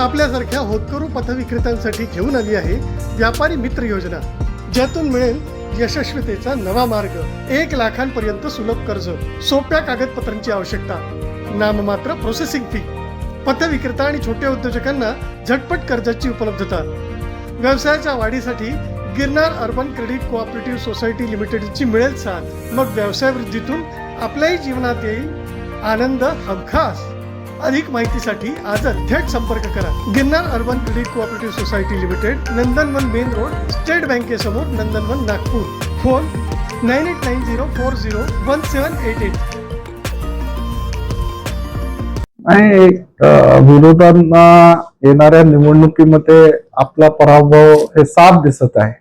आपल्यासारख्या होतकरू पथविक्रेत्यांसाठी घेऊन आली आहे व्यापारी मित्र योजना ज्यातून मिळेल यशस्वीतेचा नवा मार्ग एक लाखांपर्यंत सुलभ कर्ज सोप्या कागदपत्रांची आवश्यकता. नाममात्र प्रोसेसिंग फी पथविक्रेता आणि छोट्या उद्योजकांना झटपट कर्जाची उपलब्धता. व्यवसायाच्या वाढीसाठी Girnar urban credit cooperative society लिमिटेडची मिळेल साथ. मग व्यवसाय वृद्धीतून आपल्याही जीवनात येईल आनंद हमखास अधिक माहितीसाठी आजच थेट संपर्क करा. Girnar urban credit cooperative society limited Nandanvan main road state बँकेसमोर Nandanvan Nagpur. Phone nine eight nine zero four zero one seven eight eight आणि विरोधांना येणाऱ्या निवडणुकीमध्ये आपला पराभव हे साफ दिसत आहे.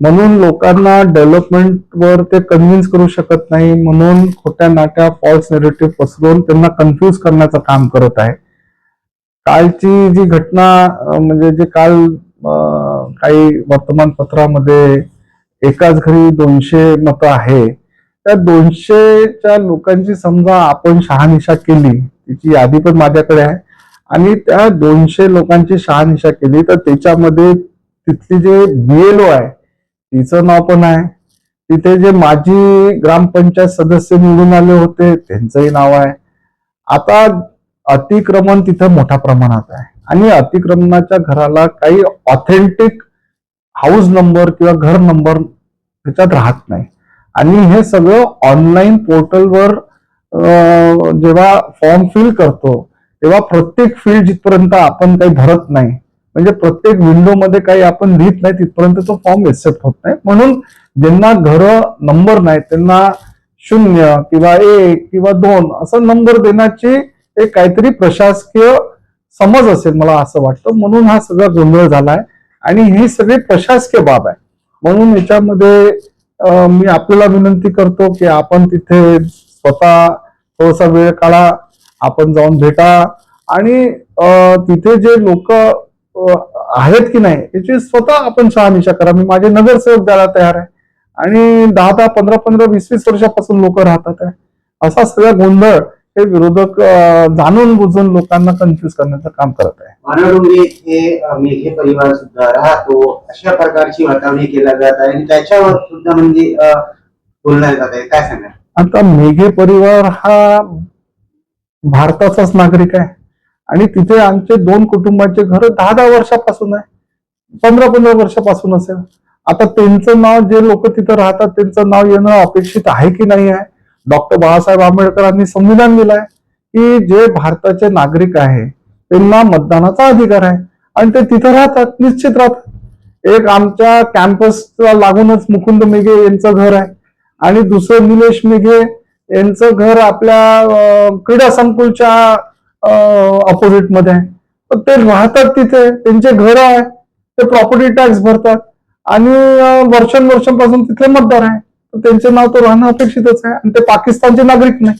म्हणून लोकांना डेव्हलपमेंटवर ते कन्व्हिन्स करू शकत नाही म्हणून खोट्या नाट्या फॉल्स नेरेटिव्ह पसरवून त्यांना कन्फ्युज करण्याचं काम करत आहे. कालची जी घटना म्हणजे जे काल काही वर्तमानपत्रामध्ये एकाच घरी दोनशे मतं आहे त्या दोनशेच्या लोकांची समजा आपण शहानिशा केली तिची यादी पण माझ्याकडे आहे आणि त्या दोनशे लोकांची शहानिशा केली तर त्याच्यामध्ये तिथली जे बीएलओ आहे तिचं नाव पण आहे. तिथे जे माजी ग्रामपंचायत सदस्य निवडून आले होते त्यांचंही नाव आहे. आता अतिक्रमण तिथं मोठ्या प्रमाणात आहे. आणि अतिक्रमणाच्या घराला काही ऑथेंटिक हाऊस नंबर किंवा घर नंबर त्याच्यात राहत नाही. आणि हे सगळं ऑनलाईन पोर्टलवर जेव्हा फॉर्म फिल करतो तेव्हा प्रत्येक फील्ड जिथपर्यंत आपण काही भरत नाही म्हणजे प्रत्येक विंडो मध्ये काही आपण लिहित नाही तिथपर्यंत तो फॉर्म एक्सेप्ट होत नाही. म्हणून ज्यांना घर नंबर नाही त्यांना शून्य किंवा एक किंवा दोन असं नंबर देण्याची एक काहीतरी प्रशासकीय समज असेल मला असं वाटतं. म्हणून हा सगळा गोंधळ झालाय आणि ही सगळी प्रशासकीय बाब आहे. म्हणून याच्यामध्ये मी आपल्याला विनंती करतो की आपण तिथे स्वतः थोडासा वेळ काढा आपण जाऊन भेटा आणि तिथे जे लोक आहेत की नाही याची स्वतः आपण शहानिशा करा. मी माझे नगरसेवक द्यायला तयार आहे. आणि दहा दहा पंधरा पंधरा वीस वीस वर्षापासून लोक राहतात आहे. असा सगळा गोंधळ हे विरोधक जाणून बुजून लोकांना कन्फ्युज करण्याचं काम करत आहे. मानवडोंगरे हे मेघे परिवार सुद्धा राहतो. अशा प्रकारची वातावरणी केल्या जात आहे आणि त्याच्यावर सुद्धा म्हणजे अ, बोलण्यात जात आहे. काय सांगा आता मेघे परिवार हा भारताचाच नागरिक आहे. आणि तिथे आमचे दोन कुटुंबाचे घर दहा दहा वर्षापासून आहे. पंधरा पंधरा वर्षापासून असेल. आता त्यांचं नाव जे लोक तिथं राहतात त्यांचं नाव येणं अपेक्षित आहे की नाही आहे? डॉक्टर बाबासाहेब आंबेडकरांनी संविधान दिलंय की जे भारताचे नागरिक आहे त्यांना मतदानाचा अधिकार आहे. आणि ते तिथं राहतात निश्चित राहतात. एक आमच्या कॅम्पसला लागूनच मुकुंद मेघे यांचं घर आहे. आणि दुसरं निलेश मेघे यांचं घर आपल्या क्रीडा संकुलच्या अपोजिटमध्ये आहे. तर ते राहतात तिथे त्यांचे घर आहे ते प्रॉपर्टी टॅक्स भरतात. आणि अं, वर्षानुवर्षांपासून तिथले मतदार आहे. तर त्यांचे नाव तो राहणं अपेक्षितच आहे. आणि ते पाकिस्तानचे नागरिक नाही.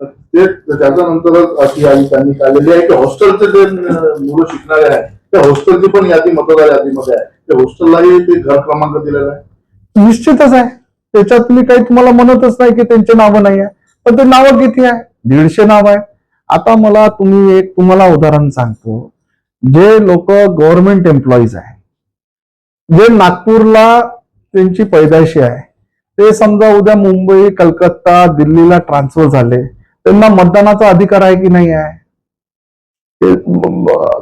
ते त्याच्यानंतरच अशी यादी त्यांनी काढलेली आहे. की हॉस्टेलचे जे मुलं शिकणारे आहेत त्या हॉस्टेलची पण यादी मतदार यादीमध्ये आहे. त्या हॉस्टेललाही ते घर क्रमांक दिलेला आहे. निश्चितच आहे. त्याच्यात मी काही तुम्हाला म्हणतच नाही की त्यांचे नावं नाही आहे. पण ते नावं किती आहे? दीडशे नाव आहे. आता मला तुम्ही एक तुम्हाला उदाहरण सांगतो. जे लोक गव्हर्नमेंट एम्प्लॉईज आहे जे नागपूरला त्यांची पैदाशी आहे ते समजा उद्या मुंबई कलकत्ता दिल्लीला ट्रान्सफर झाले त्यांना मतदानाचा अधिकार आहे की नाही आहे?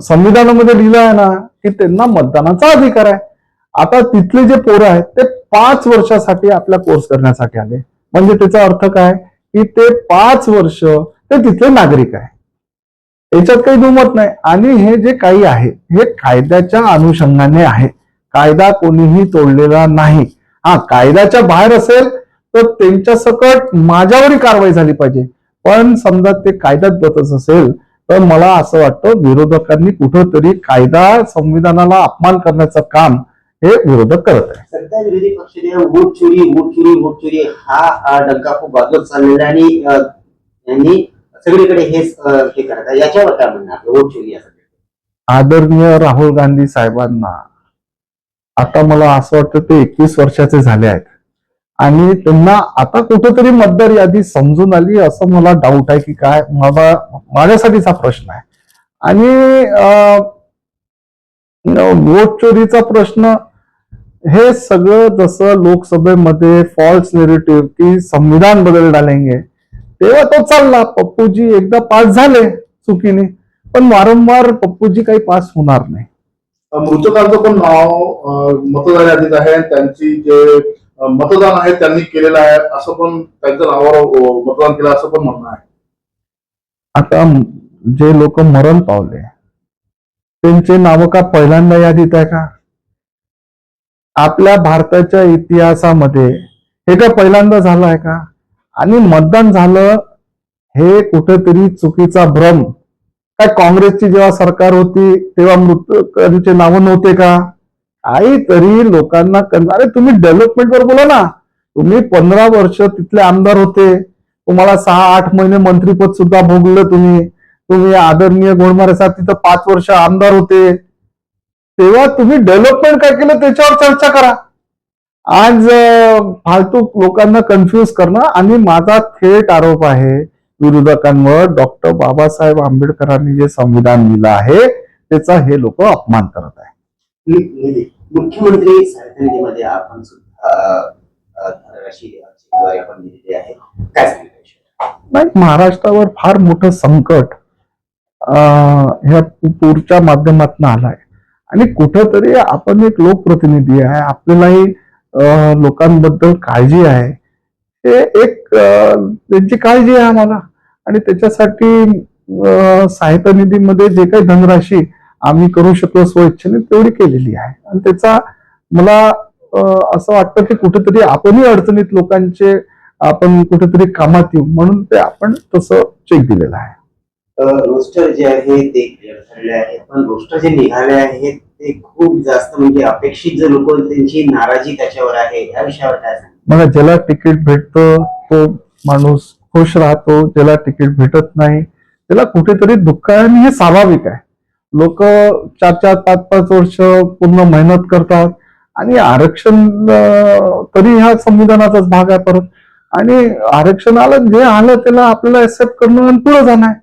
संविधानामध्ये लिहिलं आहे ना की त्यांना मतदानाचा अधिकार आहे. आता तिथले जे पोरं आहेत ते पाच वर्षासाठी आपला कोर्स करण्यासाठी आले. म्हणजे त्याचा अर्थ काय? की ते पाच वर्ष ते तिथले नागरिक आहे. याच्यात काही दुमत नाही. आणि हे जे काही आहे हे कायद्याच्या अनुषंगाने आहे. कायदा कोणीही तोडलेला नाही. हा कायद्याच्या बाहेर असेल तर त्यांच्या सकट माझ्यावरही कारवाई झाली पाहिजे. पण समजा ते कायद्यात बसत असेल तर मला असं वाटतं विरोधकांनी कुठंतरी कायदा संविधानाला अपमान करण्याचं काम हे विरोधक करत आहे. सध्या विरोधी पक्षाने वोट चोरी वोट चोरी वोट चोरी हा डंका खूप वाजवत चाललेला आणि यांनी सगळीकडे हेच हे करत आहे. याच्यावर काय म्हणणं आपलं? वोट चोरी आदरणीय राहुल गांधी साहेबांना आता मला असं वाटतं ते एकवीस वर्षाचे झाले आहेत. आणि त्यांना आता कुठेतरी मतदार यादी समजून आली असं मला डाऊट आहे की काय? मला माझ्यासाठीचा प्रश्न आहे. आणि वोट चोरीचा प्रश्न हे सगळं जसं लोकसभेमध्ये फॉल्स नेरेटिव्ह की संविधान बदल डालेंगे तेव्हा तो चालला. पप्पूजी एकदा पास झाले चुकीने पण वारंवार पप्पूजी काही पास होणार नाही. मृतकांचं पण नाव अं, मतदार यादीत आहे. त्यांची जे मतदान आहे त्यांनी केलेलं आहे असं पण त्यांच्या नावावर मतदान केलं असं पण म्हणणं आहे. आता जे लोक मरण पावले त्यांचे नाव का पहिल्यांदा यादीत आहे का? आपल्या भारताच्या इतिहासामध्ये हे का पहिल्यांदा झालं आहे का? आणि मतदान झालं हे कुठेतरी चुकीचा भ्रम. काय काँग्रेसची जेव्हा सरकार होती तेव्हा मृतकांचे नावं नव्हते का? काहीतरी लोकांना अरे तुम्ही डेव्हलपमेंट वर बोला ना. तुम्ही पंधरा वर्ष तिथले आमदार होते. तुम्हाला सहा आठ महिने मंत्रीपद सुद्धा भोगलं तुम्ही. तुम्ही आदरणीय गोडमारे साहेब तिथं पाच वर्ष आमदार होते. तेव्हा तुम्ही डेव्हलपमेंट काय केलं त्याच्यावर चर्चा करा. आज फालतू लोकांना कन्फ्युज करणं आणि माझा थेट आरोप आहे. विरोधकांवर डॉक्टर बाबासाहेब आंबेडकरांनी जे संविधान लिहिलं आहे त्याचा हे लोक अपमान करत आहे मुख्यमंत्री आपण? नाही महाराष्ट्रावर फार मोठं संकट ह्या पूरच्या माध्यमातून आलाय. आणि कुठंतरी आपण एक लोकप्रतिनिधी आहे आपल्यालाही लोकांबद्दल काळजी आहे. हे एक त्यांची काळजी आहे आम्हाला. आणि त्याच्यासाठी साहित्य सहायता निधीमध्ये जे काही धनराशी आम्ही करू शकलो स्वइच्छेने तेवढी केलेली आहे. आणि त्याचा मला असं वाटतं की कुठेतरी आपणही अडचणीत लोकांचे आपण कुठेतरी कामात येऊ. म्हणून ते आपण तसं चेक दिलेलं आहे. रोस्टर जे आहे ते ठरले आहे पण रोस्टर जे निघाले आहेत ते खूप जास्त म्हणजे अपेक्षित जे लोक त्यांची नाराजी त्याच्यावर आहे. या विषयावर काय बघा मला ज्याला तिकीट भेटतं तो माणूस खुश राहतो. ज्याला तिकीट भेटत नाही त्याला कुठेतरी दुःख आहे आणि हे स्वाभाविक आहे. लोक चार चार पाच पाच वर्ष पूर्ण मेहनत करतात आणि आरक्षण तरी ह्या संविधानाचाच भाग आहे परत. आणि आरक्षण आलं जे आलं त्याला आपल्याला एक्सेप्ट करणं आणि पुढे जाणं आहे.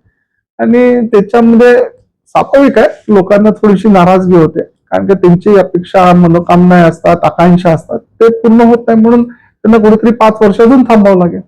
आणि त्याच्यामध्ये स्वाभाविक आहे लोकांना थोडीशी नाराजगी होते. कारण की त्यांची अपेक्षा मनोकामना असतात आकांक्षा असतात ते पूर्ण होत नाही म्हणून त्यांना कुठेतरी पाच वर्ष अजून थांबावं लागेल.